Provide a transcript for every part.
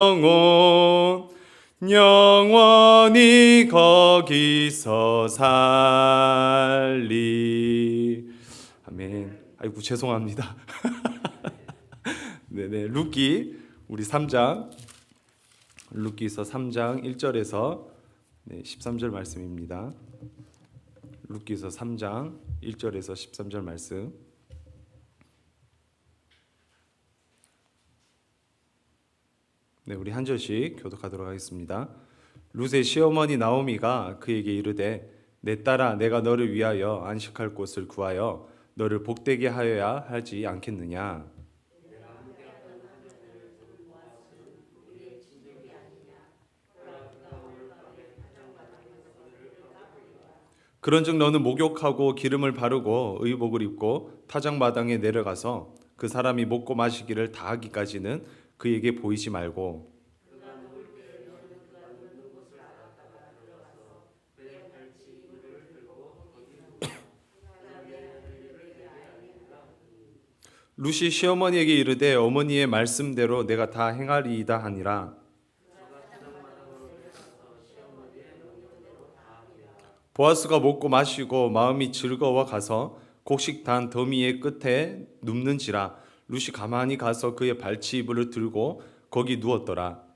영혼 영원히 거기서 살리. 아멘. 아이고 죄송합니다. 네네 루키 우리 3장. 루키서 3장 1절에서 네, 13절 말씀입니다. 루키서 3장 1절에서 13절 말씀 네, 우리 한 절씩 교독하도록 하겠습니다. 룻의 시어머니 나오미가 그에게 이르되 내 딸아 내가 너를 위하여 안식할 곳을 구하여 너를 복되게 하여야 하지 않겠느냐 그런즉 너는 목욕하고 기름을 바르고 의복을 입고 타작마당에 내려가서 그 사람이 먹고 마시기를 다 하기까지는 그에게 보이지 말고 루시 시어머니에게 이르되 어머니의 말씀대로 내가 다 행하리이다 하니라. 보아스가 먹고 마시고 마음이 즐거워 가서 곡식단 더미의 끝에 눕는지라 루시 가만히 가서 그의 발치 이불을 들고 거기 누웠더라.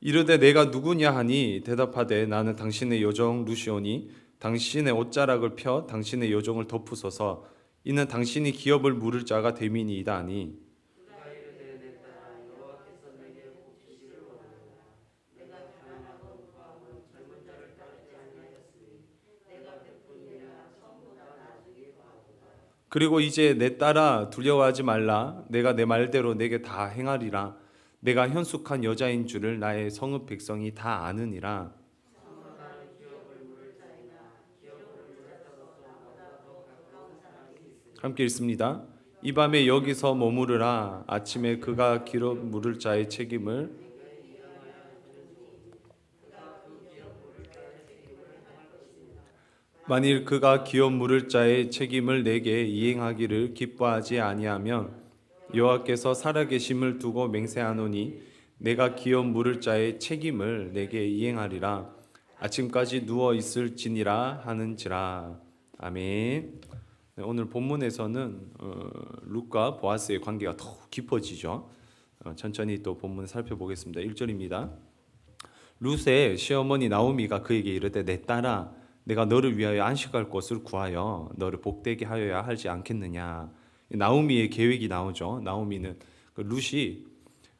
이르되 내가 누구냐 하니 대답하되 나는 당신의 요정 루시오니 당신의 옷자락을 펴 당신의 요정을 덮으소서 이는 당신이 기업을 물을 자가 됨이니이다 하니 그리고 이제 내 딸아 두려워하지 말라. 내가 내 말대로 내게 다 행하리라. 내가 현숙한 여자인 줄을 나의 성읍 백성이 다 아느니라. 함께 읽습니다. 이 밤에 여기서 머무르라. 아침에 그가 길어 물을 자의 책임을 만일 그가 기업 물을 자의 책임을 내게 이행하기를 기뻐하지 아니하면 여호와께서 살아계심을 두고 맹세하노니 내가 기업 물을 자의 책임을 내게 이행하리라 아침까지 누워 있을지니라 하는지라 아멘. 네, 오늘 본문에서는 어, 룻과 보아스의 관계가 더욱 깊어지죠. 어, 천천히 또 본문 살펴보겠습니다. 1절입니다. 룻의 시어머니 나오미가 그에게 이르되 내 딸아 내가 너를 위하여 안식할 곳을 구하여 너를 복되게 하여야 하지 않겠느냐. 나오미의 계획이 나오죠. 나오미는 그 룻이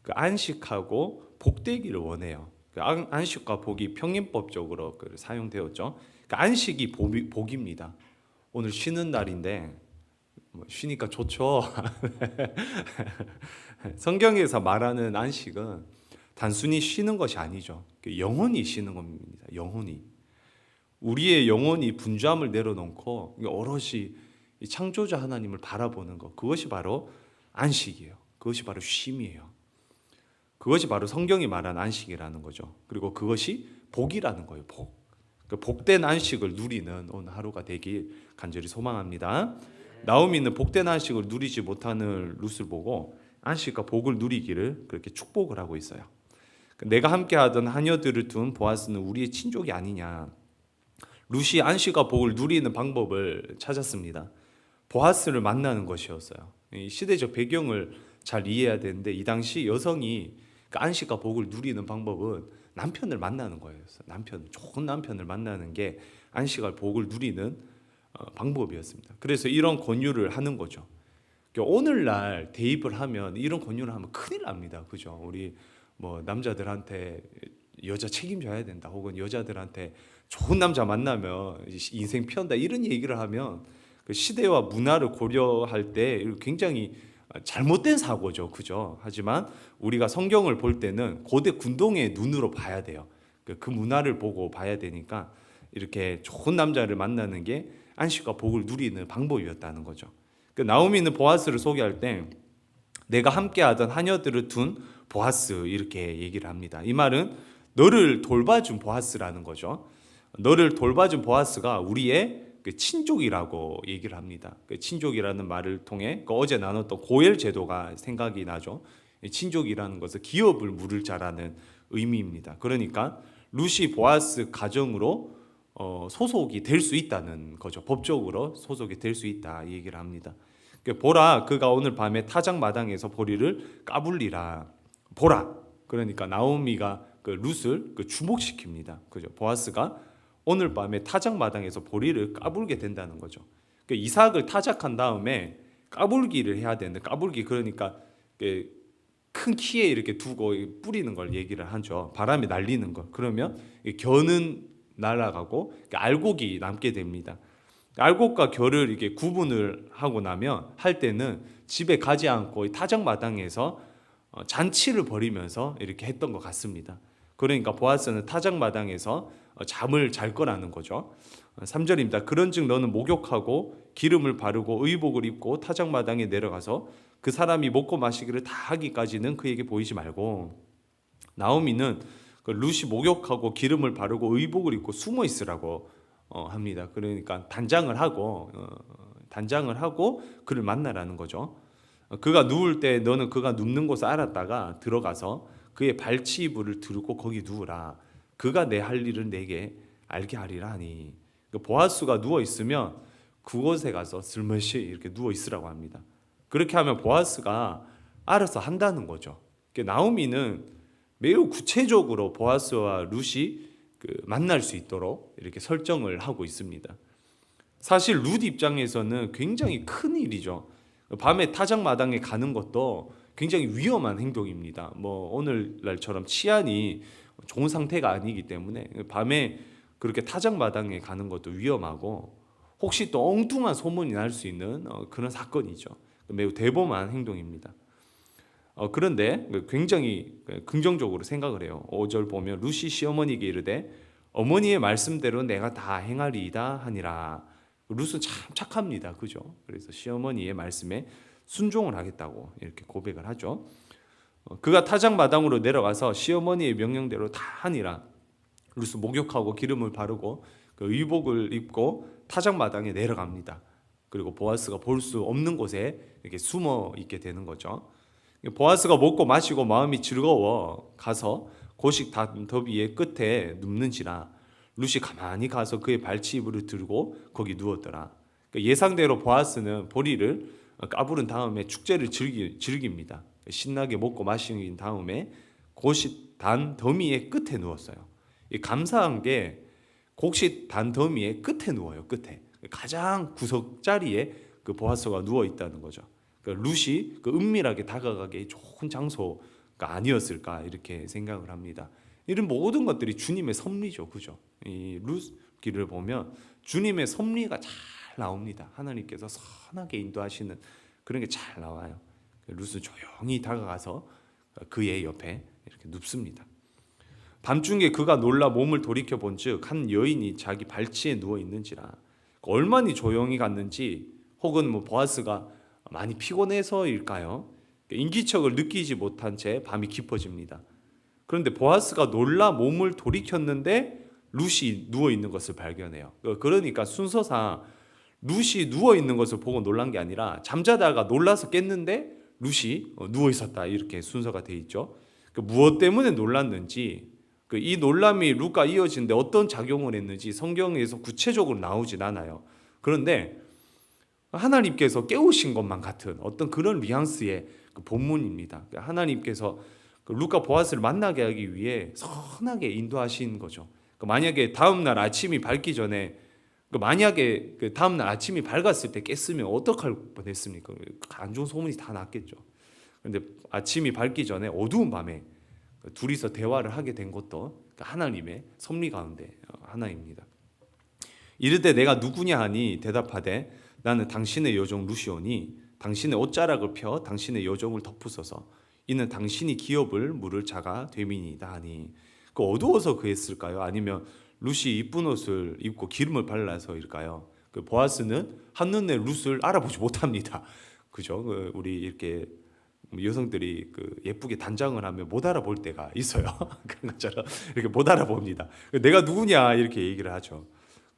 그 안식하고 복되기를 원해요. 그 안- 안식과 복이 평행법적으로 그 사용되었죠. 그 안식이 복이, 복입니다. 오늘 쉬는 날인데 뭐 쉬니까 좋죠. 성경에서 말하는 안식은 단순히 쉬는 것이 아니죠. 그 영혼이 쉬는 겁니다. 영혼이. 우리의 영혼이 분주함을 내려놓고 오롯이 이 창조자 하나님을 바라보는 것 그것이 바로 안식이에요. 그것이 바로 쉼이에요. 그것이 바로 성경이 말한 안식이라는 거죠. 그리고 그것이 복이라는 거예요. 복. 그 복된 안식을 누리는 오늘 하루가 되길 간절히 소망합니다. 나오미는 복된 안식을 누리지 못하는 룻을 보고 안식과 복을 누리기를 그렇게 축복을 하고 있어요. 내가 함께하던 하녀들을 둔 보아스는 우리의 친족이 아니냐. 룻이 안식과 복을 누리는 방법을 찾았습니다. 보아스를 만나는 것이었어요. 이 시대적 배경을 잘 이해해야 되는데 이 당시 여성이 그 안식과 복을 누리는 방법은 남편을 만나는 거였어요. 남편, 좋은 남편을 만나는 게 안식과 복을 누리는 어, 방법이었습니다. 그래서 이런 권유를 하는 거죠. 그러니까 오늘날 대입을 하면 이런 권유를 하면 큰일 납니다. 그죠? 우리 뭐 남자들한테 여자 책임져야 된다. 혹은 여자들한테 좋은 남자 만나면 인생 편다. 이런 얘기를 하면 그 시대와 문화를 고려할 때 굉장히 잘못된 사고죠. 그죠? 하지만 우리가 성경을 볼 때는 고대 군동의 눈으로 봐야 돼요. 그- 그 문화를 보고 봐야 되니까 이렇게 좋은 남자를 만나는 게 안식과 복을 누리는 방법이었다는 거죠. 그 나오미는 보아스를 소개할 때 내가 함께하던 하녀들을 둔 보아스 이렇게 얘기를 합니다. 이 말은 너를 돌봐준 보아스라는 거죠. 너를 돌봐준 보아스가 우리의 그그 친족이라고 얘기를 합니다. 그 친족이라는 말을 통해 그 어제 나눴던 고엘 제도가 생각이 나죠. 이 친족이라는 것은 기업을 물을 자라는 의미입니다. 그러니까 루시 보아스 가정으로 어, 소속이 될 수 있다는 거죠. 법적으로 소속이 될 수 있다 이 얘기를 합니다. 그 보라 그가 오늘 밤에 타작 마당에서 보리를 까불리라 보라 그러니까 나오미가 그 룻을 그 주목시킵니다. 그죠? 보아스가 오늘 밤에 타작 마당에서 보리를 까불게 된다는 거죠. 그 이삭을 타작한 다음에 까불기를 해야 되는데 까불기 그러니까 그큰 키에 이렇게 두고 뿌리는 걸 얘기를 하죠. 바람에 날리는 거. 그러면 이 겨는 날아가고 알곡이 남게 됩니다. 알곡과 겨를 이게 구분을 하고 나면 할 때는 집에 가지 않고 이 타작 마당에서 어, 잔치를 벌이면서 이렇게 했던 것 같습니다. 그러니까 보아스는 타작 마당에서 어, 잠을 잘 거라는 거죠. 3절입니다. 그런즉 너는 목욕하고 기름을 바르고 의복을 입고 타작 마당에 내려가서 그 사람이 먹고 마시기를 다 하기까지는 그에게 보이지 말고 나오미는 그 룻이 목욕하고 기름을 바르고 의복을 입고 숨어 있으라고 어, 합니다. 그러니까 단장을 하고 어, 단장을 하고 그를 만나라는 거죠. 어, 그가 누울 때 너는 그가 눕는 곳을 알았다가 들어가서 그의 발치이불을 들고 거기 누우라. 그가 내 할 일을 내게 알게 하리라 하니 그 보아스가 누워 있으면 그곳에 가서 슬며시 이렇게 누워 있으라고 합니다. 그렇게 하면 보아스가 알아서 한다는 거죠. 그 나오미는 매우 구체적으로 보아스와 룻이 그 만날 수 있도록 이렇게 설정을 하고 있습니다. 사실 룻 입장에서는 굉장히 큰 일이죠. 밤에 타작 마당에 가는 것도 굉장히 위험한 행동입니다. 뭐 오늘날처럼 치안이 좋은 상태가 아니기 때문에 밤에 그렇게 타작 마당에 가는 것도 위험하고 혹시 또 엉뚱한 소문이 날 수 있는 어, 그런 사건이죠. 매우 대범한 행동입니다. 어, 그런데 굉장히 긍정적으로 생각을 해요. 5절 보면 루시 시어머니에게 이르되 어머니의 말씀대로 내가 다 행하리이다 하니라. 루스는 참 착합니다. 그죠? 그래서 시어머니의 말씀에 순종을 하겠다고 이렇게 고백을 하죠. 어, 그가 타작 마당으로 내려가서 시어머니의 명령대로 다 하니라. 루스 목욕하고 기름을 바르고 그 의복을 입고 타작 마당에 내려갑니다. 그리고 보아스가 볼 수 없는 곳에 이렇게 숨어 있게 되는 거죠. 보아스가 먹고 마시고 마음이 즐거워 가서 고식 더비의 끝에 눕는지라 룻이 가만히 가서 그의 발치이불을 들고 거기 누웠더라. 그러니까 예상대로 보아스는 보리를 까부른 다음에 축제를 즐기, 즐깁니다. 신나게 먹고 마신 다음에 고식 단 더미의 끝에 누웠어요. 감사한 게 곡식 단 더미의 끝에 누워요. 끝에 가장 구석 자리에 그 보아스가 누워 있다는 거죠. 그러니까 그 은밀하게 다가가기 좋은 장소가 아니었을까 이렇게 생각을 합니다. 이런 모든 것들이 주님의 섭리죠, 그죠? 이 룻기를 보면 주님의 섭리가 잘 나옵니다. 하나님께서 선하게 인도하시는 그런 게 잘 나와요. 룻은 조용히 다가가서 그의 옆에 이렇게 눕습니다. 밤중에 그가 놀라 몸을 돌이켜 본즉 한 여인이 자기 발치에 누워 있는지라 얼마나 조용히 갔는지 혹은 뭐 보아스가 많이 피곤해서일까요? 인기척을 느끼지 못한 채 밤이 깊어집니다. 그런데 보아스가 놀라 몸을 돌이켰는데 룻이 누워 있는 것을 발견해요. 그러니까 순서상 룻이 누워 있는 것을 보고 놀란 게 아니라 잠자다가 놀라서 깼는데 룻이 어, 누워 있었다 이렇게 순서가 돼 있죠. 그 무엇 때문에 놀랐는지 그 이 놀람이 룻과 이어지는데 어떤 작용을 했는지 성경에서 구체적으로 나오진 않아요. 그런데 하나님께서 깨우신 것만 같은 어떤 그런 뉘앙스의 그 본문입니다. 하나님께서 그 루카 보아스를 만나게 하기 위해 선하게 인도하신 거죠. 그 만약에 다음 날 아침이 밝기 전에 그 만약에 그 다음 날 아침이 밝았을 때 깼으면 어떡할 뻔했습니까? 안 좋은 소문이 다 났겠죠. 그런데 아침이 밝기 전에 어두운 밤에 그 둘이서 대화를 하게 된 것도 그 하나님의 섭리 가운데 하나입니다. 이르되 내가 누구냐 하니 대답하되 나는 당신의 여종 루시오니 당신의 옷자락을 펴 당신의 여종을 덮으소서 이는 당신이 기업을 물을 자가 되민이다 하니 그 어두워서 그랬을까요? 아니면 루시 이쁜 옷을 입고 기름을 발라서일까요? 그 보아스는 한눈에 룻을 알아보지 못합니다. 그죠? 그 우리 이렇게 여성들이 그 예쁘게 단장을 하면 못 알아볼 때가 있어요. 그런 것처럼 이렇게 못 알아봅니다. 내가 누구냐 이렇게 얘기를 하죠.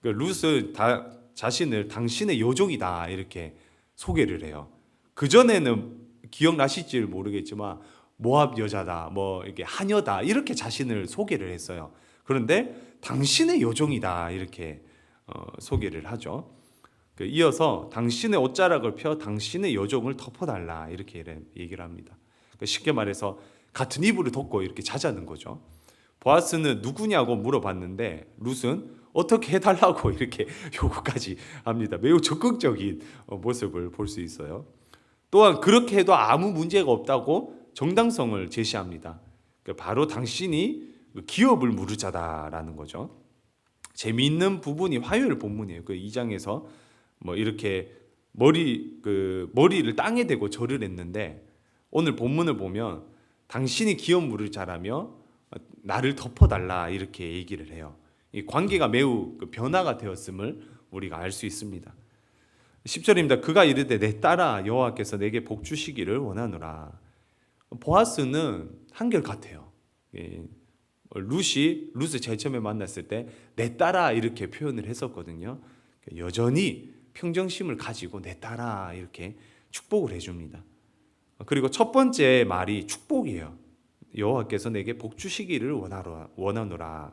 그 룻은 다 자신을 당신의 여종이다 이렇게 소개를 해요. 그 전에는 기억나실지 모르겠지만 모압 여자다, 뭐 이렇게 하녀다 이렇게 자신을 소개를 했어요. 그런데 당신의 여종이다 이렇게 어, 소개를 하죠. 그 이어서 당신의 옷자락을 펴 당신의 여종을 덮어달라 이렇게 얘기를 합니다. 그 쉽게 말해서 같은 이불을 덮고 이렇게 자자는 거죠. 보아스는 누구냐고 물어봤는데 룻은 어떻게 해달라고 이렇게 요구까지 합니다. 매우 적극적인 어, 모습을 볼 수 있어요. 또한 그렇게 해도 아무 문제가 없다고 정당성을 제시합니다. 그 바로 당신이 그 기업을 무르자다라는 거죠. 재미있는 부분이 화요일 본문이에요. 그 2장에서 뭐 이렇게 머리 그 머리를 땅에 대고 절을 했는데 오늘 본문을 보면 당신이 기업 무르자라며 나를 덮어달라 이렇게 얘기를 해요. 이 관계가 매우 그 변화가 되었음을 우리가 알 수 있습니다. 10절입니다. 그가 이르되 내 딸아 여호와께서 내게 복 주시기를 원하노라. 보아스는 한결 같아요. 예. 루시 루스 제일 처음에 만났을 때 내 딸아 이렇게 표현을 했었거든요. 여전히 평정심을 가지고 내 딸아 이렇게 축복을 해줍니다. 그리고 첫 번째 말이 축복이에요. 여호와께서 내게 복 주시기를 원하노라. 원하노라.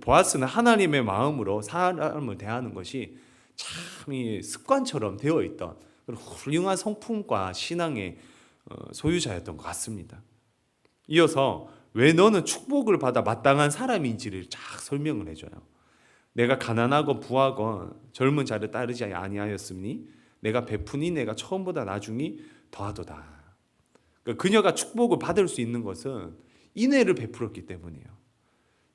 보아스는 하나님의 마음으로 사람을 대하는 것이 참 습관처럼 되어 있던 훌륭한 성품과 신앙의 어, 소유자였던 것 같습니다. 이어서 왜 너는 축복을 받아 마땅한 사람인지를 쫙 설명을 해줘요. 내가 가난하고 부하건 젊은 자를 따르지 아니하였으니 내가 베푸니 내가 처음보다 나중이 더하도다. 그러니까 그녀가 축복을 받을 수 있는 것은 인애를 베풀었기 때문이에요.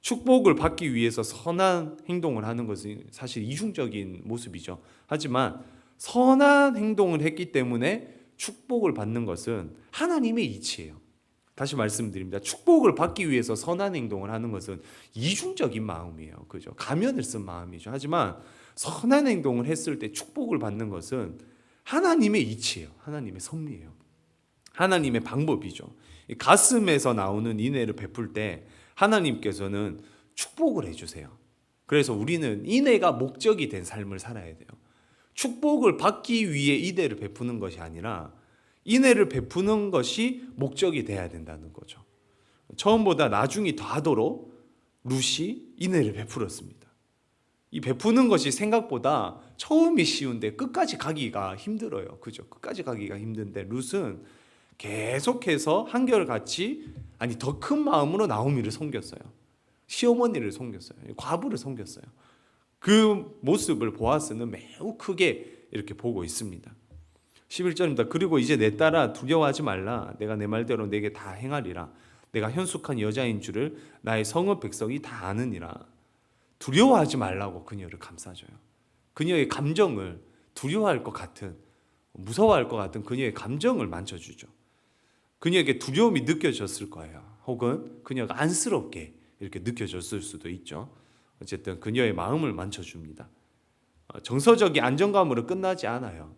축복을 받기 위해서 선한 행동을 하는 것은 사실 이중적인 모습이죠. 하지만 선한 행동을 했기 때문에 축복을 받는 것은 하나님의 이치예요. 다시 말씀드립니다. 축복을 받기 위해서 선한 행동을 하는 것은 이중적인 마음이에요. 그죠? 가면을 쓴 마음이죠. 하지만 선한 행동을 했을 때 축복을 받는 것은 하나님의 이치예요. 하나님의 섭리예요. 하나님의 방법이죠. 가슴에서 나오는 인애를 베풀 때 하나님께서는 축복을 해주세요. 그래서 우리는 인애가 목적이 된 삶을 살아야 돼요. 축복을 받기 위해 인애를 베푸는 것이 아니라 인애를 베푸는 것이 목적이 돼야 된다는 거죠. 처음보다 나중이 더 하도록 룻이 인애를 베풀었습니다. 이 베푸는 것이 생각보다 처음이 쉬운데 끝까지 가기가 힘들어요. 그죠? 끝까지 가기가 힘든데 룻은 계속해서 한결같이 아니 더 큰 마음으로 나오미를 섬겼어요. 시어머니를 섬겼어요. 과부를 섬겼어요. 그 모습을 보아스는 매우 크게 이렇게 보고 있습니다. 11절입니다. 그리고 이제 내 딸아 두려워하지 말라. 내가 내 말대로 내게 다 행하리라. 내가 현숙한 여자인 줄을 나의 성읍 백성이 다 아느니라. 두려워하지 말라고 그녀를 감싸줘요. 그녀의 감정을 두려워할 것 같은 무서워할 것 같은 그녀의 감정을 만져주죠. 그녀에게 두려움이 느껴졌을 거예요. 혹은 그녀가 안쓰럽게 이렇게 느껴졌을 수도 있죠. 어쨌든 그녀의 마음을 만져줍니다. 어, 정서적인 안정감으로 끝나지 않아요.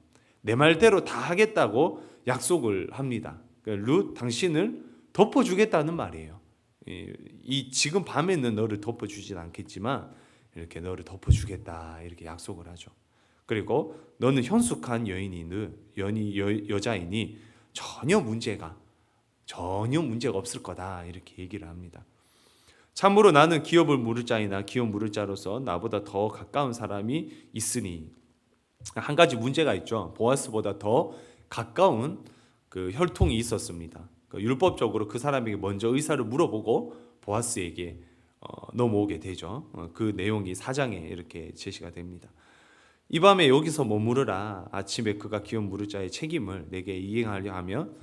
내 말대로 다 하겠다고 약속을 합니다. 그러니까 룻 당신을 덮어주겠다는 말이에요. 이 지금 밤에는 너를 덮어주진 않겠지만 이렇게 너를 덮어주겠다 이렇게 약속을 하죠. 그리고 너는 현숙한 여인이 연이 여, 여자이니 전혀 문제가 전혀 문제가 없을 거다 이렇게 얘기를 합니다. 참으로 나는 기업을 물을 자이나 기업 물을 자로서 나보다 더 가까운 사람이 있으니 한 가지 문제가 있죠. 보아스보다 더 가까운 그 혈통이 있었습니다. 그 율법적으로 그 사람에게 먼저 의사를 물어보고 보아스에게 어, 넘어오게 되죠. 어, 그 내용이 사장에 이렇게 제시가 됩니다. 이 밤에 여기서 머무르라. 아침에 그가 기업 물을 자의 책임을 내게 이행하려 하면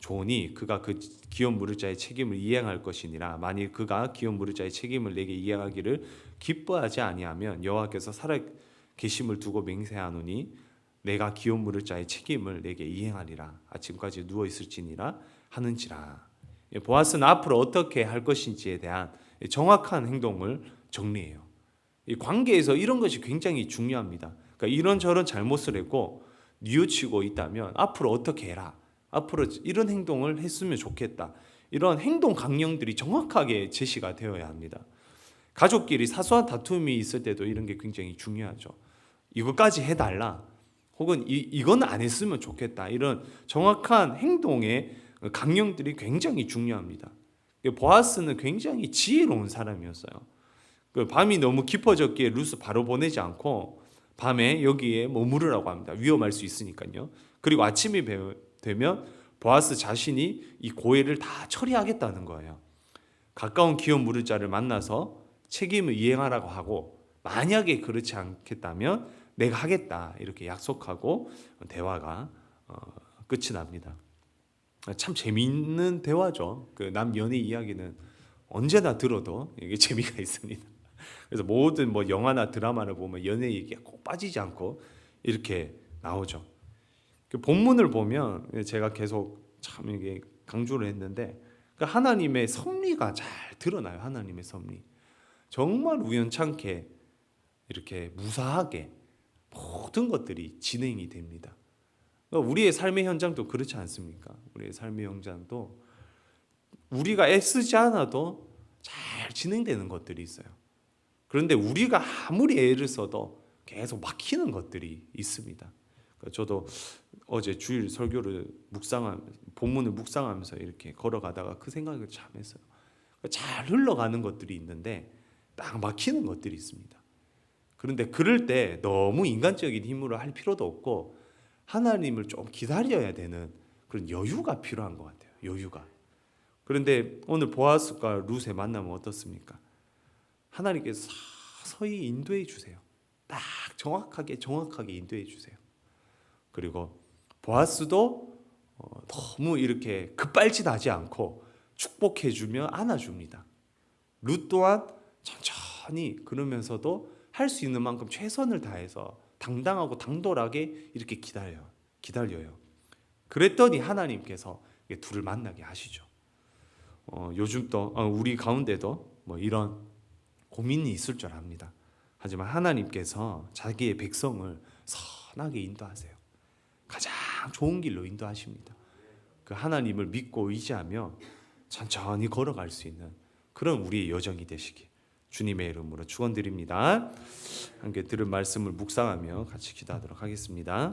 좋으니 그가 그 기업 물을 자의 책임을 이행할 것이니라. 만일 그가 기업 물을 자의 책임을 내게 이행하기를 기뻐하지 아니하면 여호와께서 살아 계심을 두고 맹세하노니 내가 기업 물을 자의 책임을 내게 이행하리라. 아침까지 누워 있을지니라 하는지라. 예, 보아스는 앞으로 어떻게 할 것인지에 대한 정확한 행동을 정리해요. 이 관계에서 이런 것이 굉장히 중요합니다. 그러니까 이런저런 잘못을 했고 뉘우치고 있다면 앞으로 어떻게 해라. 앞으로 이런 행동을 했으면 좋겠다. 이런 행동 강령들이 정확하게 제시가 되어야 합니다. 가족끼리 사소한 다툼이 있을 때도 이런 게 굉장히 중요하죠. 이거까지 해달라. 혹은 이, 이건 안 했으면 좋겠다. 이런 정확한 행동의 강령들이 굉장히 중요합니다. 보아스는 굉장히 지혜로운 사람이었어요. 그 밤이 너무 깊어졌기에 루스 바로 보내지 않고 밤에 여기에 머무르라고 합니다. 위험할 수 있으니까요. 그리고 아침이 배- 되면 보아스 자신이 이 고해를 다 처리하겠다는 거예요. 가까운 기업 물을 자를 만나서 책임을 이행하라고 하고 만약에 그렇지 않겠다면 내가 하겠다 이렇게 약속하고 대화가 어, 끝이 납니다. 참 재미있는 대화죠. 그 남 연애 이야기는 언제나 들어도 이게 재미가 있습니다. 그래서 모든 뭐 영화나 드라마를 보면 연애 얘기가 꼭 빠지지 않고 이렇게 나오죠. 그 본문을 보면 제가 계속 참 이게 강조를 했는데 그 하나님의 섭리가 잘 드러나요. 하나님의 섭리. 정말 우연찮게 이렇게 무사하게 모든 것들이 진행이 됩니다. 그러니까 우리의 삶의 현장도 그렇지 않습니까? 우리의 삶의 현장도 우리가 애쓰지 않아도 잘 진행되는 것들이 있어요. 그런데 우리가 아무리 애를 써도 계속 막히는 것들이 있습니다. 그러니까 저도 어제 주일 설교를 묵상하 본문을 묵상하면서 이렇게 걸어가다가 그 생각을 참 했어요. 그러니까 잘 흘러가는 것들이 있는데 딱 막히는 것들이 있습니다. 그런데 그럴 때 너무 인간적인 힘으로 할 필요도 없고 하나님을 좀 기다려야 되는 그런 여유가 필요한 것 같아요. 여유가. 그런데 오늘 보아스과 룻의 만남은 어떻습니까? 하나님께서 서서히 인도해 주세요. 딱 정확하게 정확하게 인도해 주세요. 그리고 보아스도 어, 너무 이렇게 급발진하지 않고 축복해 주며 안아줍니다. 룻 또한 천천히 그러면서도 할 수 있는 만큼 최선을 다해서 당당하고 당돌하게 이렇게 기다려요. 기다려요. 그랬더니 하나님께서 둘을 만나게 하시죠. 어, 요즘 또 어, 우리 가운데도 뭐 이런 고민이 있을 줄 압니다. 하지만 하나님께서 자기의 백성을 선하게 인도하세요. 가장 좋은 길로 인도하십니다. 그 하나님을 믿고 의지하며 천천히 걸어갈 수 있는 그런 우리의 여정이 되시기 주님의 이름으로 축원드립니다. 함께 들은 말씀을 묵상하며 같이 기도하도록 하겠습니다.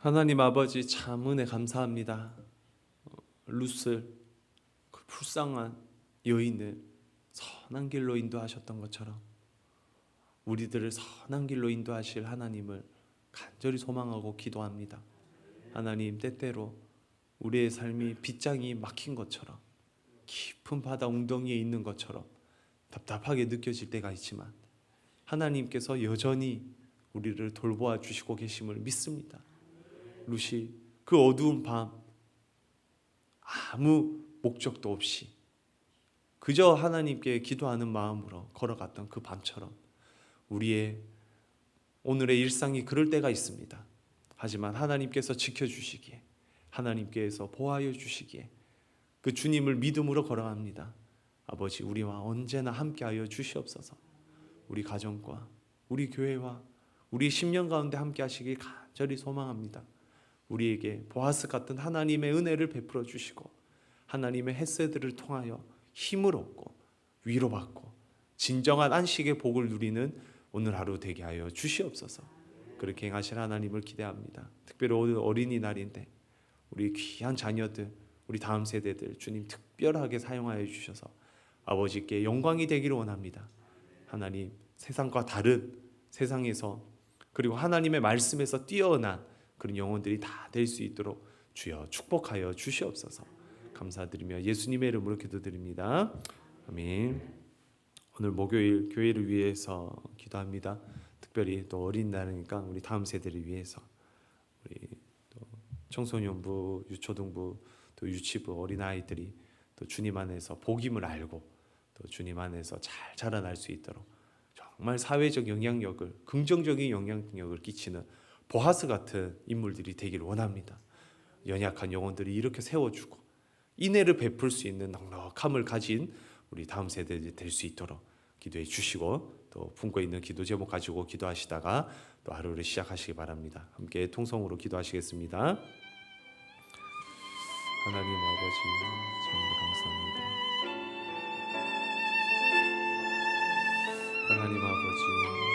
하나님 아버지 참 은혜 감사합니다. 어, 룻을 그 불쌍한 여인을 선한 길로 인도하셨던 것처럼 우리들을 선한 길로 인도하실 하나님을 간절히 소망하고 기도합니다. 하나님 때때로 우리의 삶이 빗장이 막힌 것처럼 깊은 바다 웅덩이에 있는 것처럼 답답하게 느껴질 때가 있지만 하나님께서 여전히 우리를 돌보아 주시고 계심을 믿습니다. 루시 그 어두운 밤 아무 목적도 없이 그저 하나님께 기도하는 마음으로 걸어갔던 그 밤처럼 우리의 오늘의 일상이 그럴 때가 있습니다. 하지만 하나님께서 지켜주시기에 하나님께서 보호하여 주시기에 그 주님을 믿음으로 걸어갑니다. 아버지 우리와 언제나 함께하여 주시옵소서. 우리 가정과 우리 교회와 우리 10년 가운데 함께 하시길 간절히 소망합니다. 우리에게 보아스 같은 하나님의 은혜를 베풀어 주시고 하나님의 햇새들을 통하여 힘을 얻고 위로받고 진정한 안식의 복을 누리는 오늘 하루 되게 하여 주시옵소서. 그렇게 행하실 하나님을 기대합니다. 특별히 오늘 어린이날인데 우리 귀한 자녀들, 우리 다음 세대들 주님 특별하게 사용하여 주셔서 아버지께 영광이 되기를 원합니다. 하나님 세상과 다른 세상에서 그리고 하나님의 말씀에서 뛰어난 그런 영혼들이 다 될 수 있도록 주여 축복하여 주시옵소서. 감사드리며 예수님의 이름으로 기도드립니다. 아멘. 오늘 목요일 교회를 위해서 기도합니다. 특별히 또 어린 날이니까 우리 다음 세대를 위해서 우리 또 청소년부, 유초등부, 또 유치부 어린 아이들이 또 주님 안에서 복임을 알고 또 주님 안에서 잘 자라날 수 있도록 정말 사회적 영향력을 긍정적인 영향력을 끼치는 보아스 같은 인물들이 되기를 원합니다. 연약한 영혼들이 이렇게 세워주고 인애를 베풀 수 있는 넉넉함을 가진 우리 다음 세대들이 될 수 있도록 기도해 주시고 또 품고 있는 기도 제목 가지고 기도하시다가 또 하루를 시작하시기 바랍니다. 함께 통성으로 기도하시겠습니다. 하나님 아버지 정말 감사합니다. 하나님 아버지